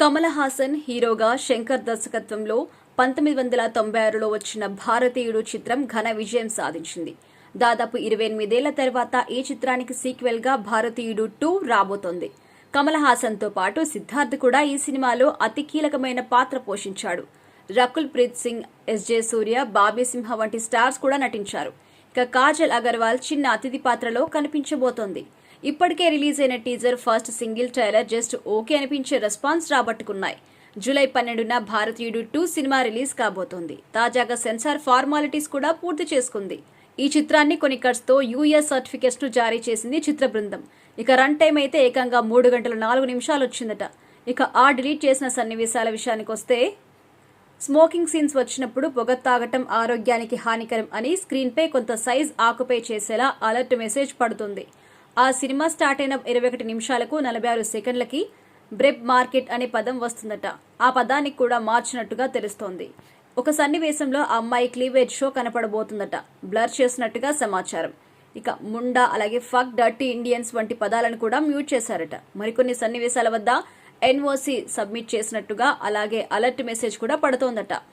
కమల్ హాసన్ హీరోగా శంకర్ దర్శకత్వంలో పంతొమ్మిది వందల తొంభై ఆరులో వచ్చిన భారతీయుడు చిత్రం ఘన విజయం సాధించింది. దాదాపు ఇరవై ఎనిమిదేళ్ళ తర్వాత ఈ చిత్రానికి సీక్వెల్గా భారతీయుడు టూ రాబోతోంది. కమల్ హాసన్తో పాటు సిద్ధార్థ్ కూడా ఈ సినిమాలో అతి కీలకమైన పాత్ర పోషించాడు. రకుల్ ప్రీత్ సింగ్ ఎస్జే సూర్య బాబీ సింహ వంటి స్టార్స్ కూడా నటించారు. ఇక కాజల్ అగర్వాల్ చిన్న అతిథి పాత్రలో కనిపించబోతోంది. ఇప్పటికే రిలీజ్ అయిన teaser first single trailer just okay అనిపించే రెస్పాన్స్ రాబట్టుకున్నాయి. జూలై పన్నెండున భారతీయుడు టూ సినిమా రిలీజ్ కాబోతోంది. తాజాగా సెన్సార్ ఫార్మాలిటీస్ కూడా పూర్తి చేసుకుంది. ఈ చిత్రాన్ని కొన్ని కట్స్తో యూఎస్ సర్టిఫికెట్స్ను జారీ చేసింది చిత్ర బృందం. ఇక రన్ టైం అయితే ఏకంగా మూడు గంటల నాలుగు నిమిషాలు వచ్చిందట. ఇక ఆ డిలీట్ చేసిన సన్నివేశాల విషయానికి వస్తే స్మోకింగ్ సీన్స్ వచ్చినప్పుడు పొగ తాగటం ఆరోగ్యానికి హానికరం అని స్క్రీన్పై కొంత సైజ్ ఆకుపై చేసేలా అలర్ట్ మెసేజ్ పడుతుంది. ఆ సినిమా స్టార్ట్ అయిన ఇరవై ఒకటి నిమిషాలకు నలభై ఆరు సెకండ్లకి బ్రెబ్ మార్కెట్ అనే పదం వస్తుందట. ఆ పదానికి కూడా మార్చినట్టుగా తెలుస్తోంది. ఒక సన్నివేశంలో ఆ అమ్మాయి క్లీవేజ్ షో కనపడబోతుందట. బ్లర్ చేసినట్టుగా సమాచారం. ఇక ముండా అలాగే ఫక్ డర్టీ ఇండియన్స్ వంటి పదాలను కూడా మ్యూట్ చేశారట. మరికొన్ని సన్నివేశాల వద్ద ఎన్ఓసి సబ్మిట్ చేసినట్టుగా అలాగే అలర్ట్ మెసేజ్ కూడా పడుతోందట.